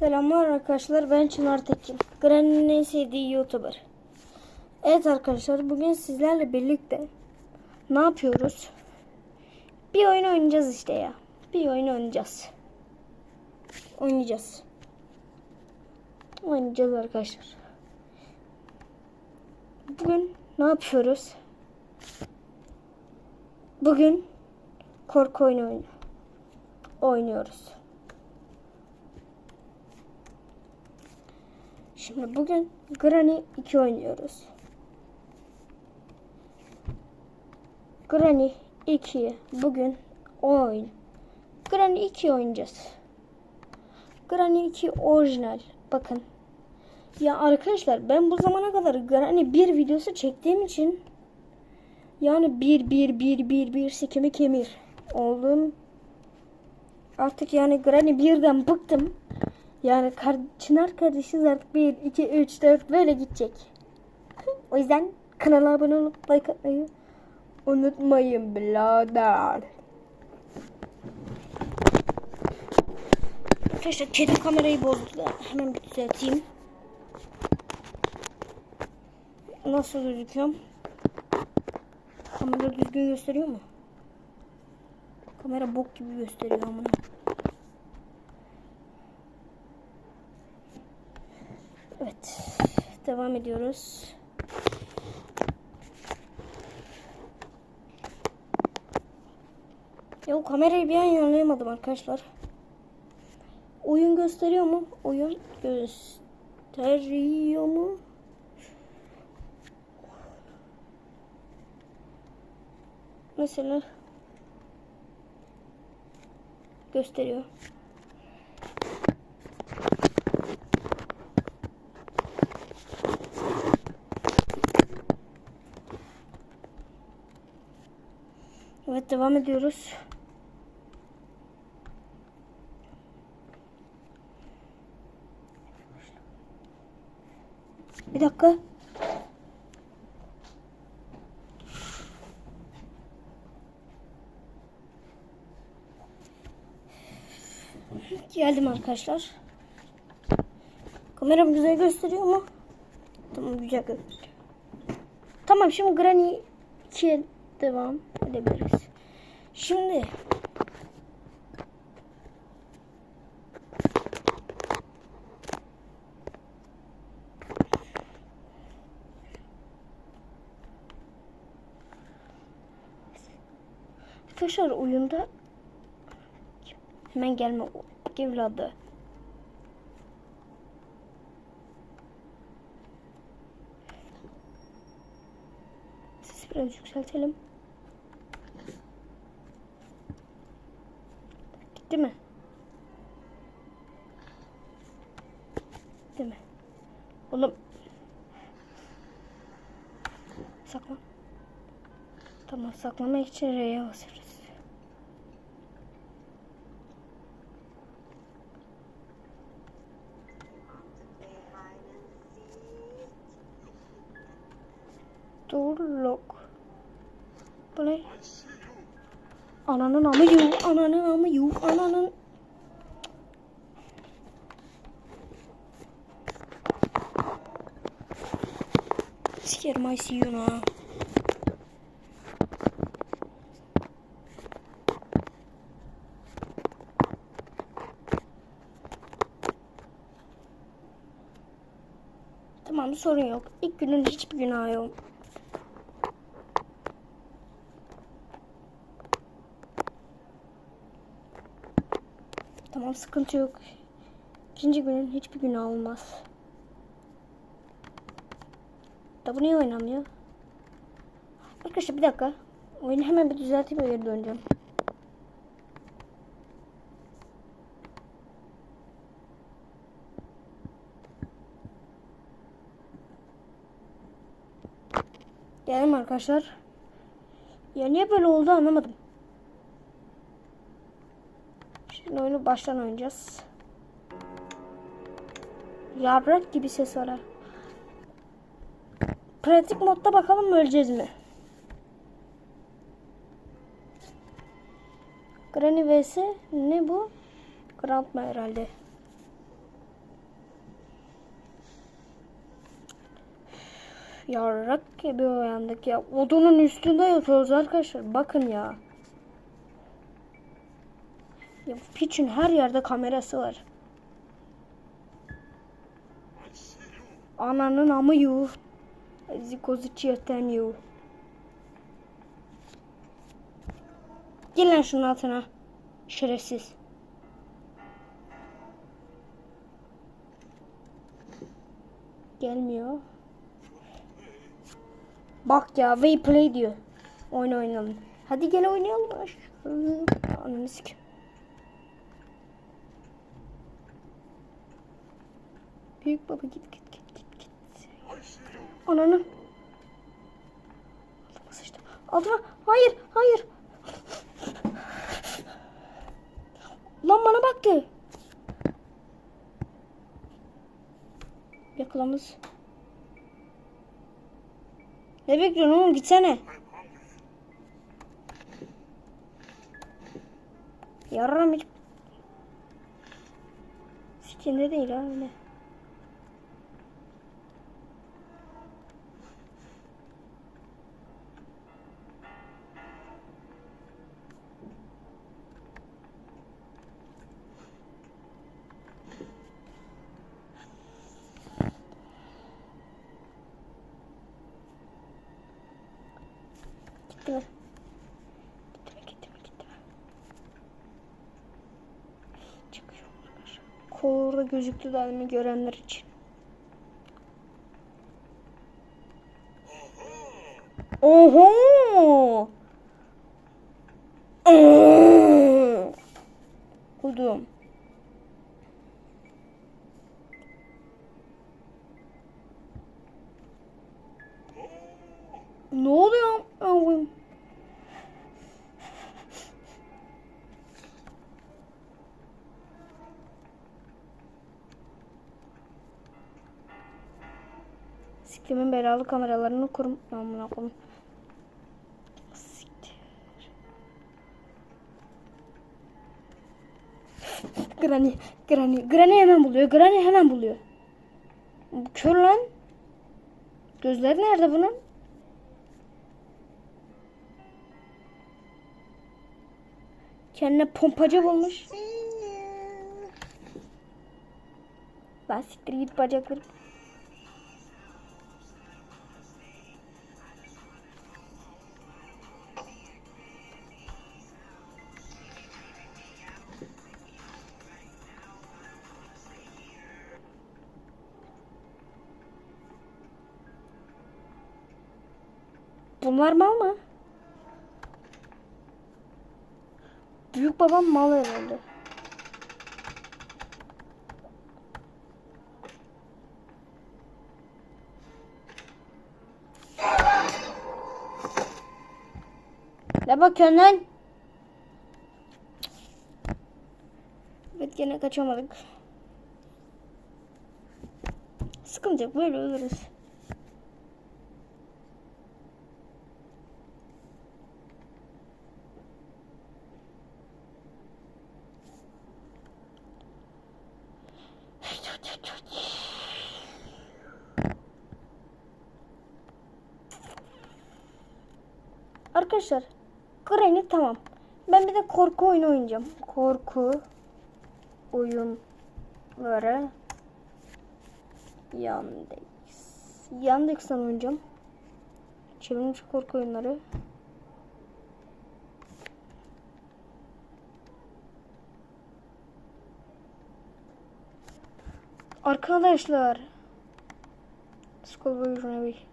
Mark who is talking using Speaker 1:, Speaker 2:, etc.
Speaker 1: Selamlar arkadaşlar ben Çınar Tekin. Granny'nin en sevdiği YouTuber. Evet arkadaşlar bugün sizlerle birlikte ne yapıyoruz? Bir oyun oynayacağız işte ya. Bir oyun oynayacağız. Oynayacağız. Oynayacağız arkadaşlar. Bugün ne yapıyoruz? Bugün korku oyunu oynuyoruz. Şimdi bugün Granny 2 oynuyoruz. Granny 2 bugün oyun. Granny 2 oynayacağız. Granny 2 orijinal. Bakın. Ya arkadaşlar ben bu zamana kadar Granny 1 videosu çektiğim için yani bir bir bir bir bir sikimi kemir oldum. Artık yani Granny 1'den bıktım. Yani kar Çınar kardeşiz artık 1, 2, 3, 4 böyle gidecek. o yüzden kanala abone olup like atmayı unutmayın birader. Arkadaşlar kedi kamerayı bozdu hemen bir düzelteyim. Nasıl gözüküyorum? Kamera düzgün gösteriyor mu? Kamera bok gibi gösteriyor amına. Evet. Devam ediyoruz. Ya kamerayı bir an yanlayamadım arkadaşlar. Oyun gösteriyor mu? Oyun gösteriyor mu? Mesela gösteriyor. Evet devam ediyoruz. Bir dakika. Geldim arkadaşlar. Kameram güzel gösteriyor mu? Tamam güzel gösteriyor. Tamam şimdi Granny 2'ye devam edebiliriz. Şimdi Arkadaşlar oyunda hemen gelme evladı. Sesi biraz yükseltelim. Gitti mi? Gitti mi? Oğlum. Saklan. Tamam saklamak için R'ye basıyoruz. Dur lok. Bu ne? Ananın amı yu, ananın amı yu, ananın... Sikerim ICU'na. Tamam sorun yok. İlk günün hiçbir günahı yok. Tamam sıkıntı yok. İkinci günün hiçbir günah olmaz. Da bu niye oynamıyor? Arkadaşlar bir dakika. Oyunu hemen bir düzelteyim öyle döneceğim. Geldim arkadaşlar. Ya niye böyle oldu anlamadım. Şimdi oyunu baştan oynayacağız. Yavrak gibi ses var. Pratik modda bakalım mı öleceğiz mi? Granny vs ne bu? Grandma herhalde. Yarrak gibi uyandık ya. Odunun üstünde yatıyoruz arkadaşlar. Bakın ya. Ya piçin her yerde kamerası var. Ananın amı yuh. Zikozu çiğten yuh. Gel lan şunun altına. Şerefsiz. Gelmiyor. Bak ya we play diyor. Oyun oynayalım. Hadi gel oynayalım. Ananı sikim. Büyük baba git git git git git. Ananı. Altıma sıçtım. Altıma. Hayır hayır. Lan bana baktı. Yakalamız. Ne bekliyorsun oğlum gitsene. Yarram hiç. Sikinde değil ha öyle. Gittiler. Gittiler gittiler gittiler. Çıkıyorum arkadaşlar. Kolorda gözüktü daha görenler için. Oho! Kudum. Ne oluyor? Allah'ım? Belalı kameralarını kurum. Amına koyayım. Siktir. Granny, Granny, Granny hemen buluyor. Granny hemen buluyor. Bu Kör lan. Gözleri nerede bunun? Kendine pompacı bulmuş. Ben siktir git bacakları. Bunlar mal mı? Büyük babam mal herhalde. Ne bakıyorsun lan? Evet gene kaçamadık. Sıkıntı yok böyle ölürüz. Arkadaşlar Granny tamam. Ben bir de korku oyunu oynayacağım. Korku oyunları Yandex. Yandex'ten oynayacağım. Challenge korku oyunları. Arkadaşlar schoolboy Riley.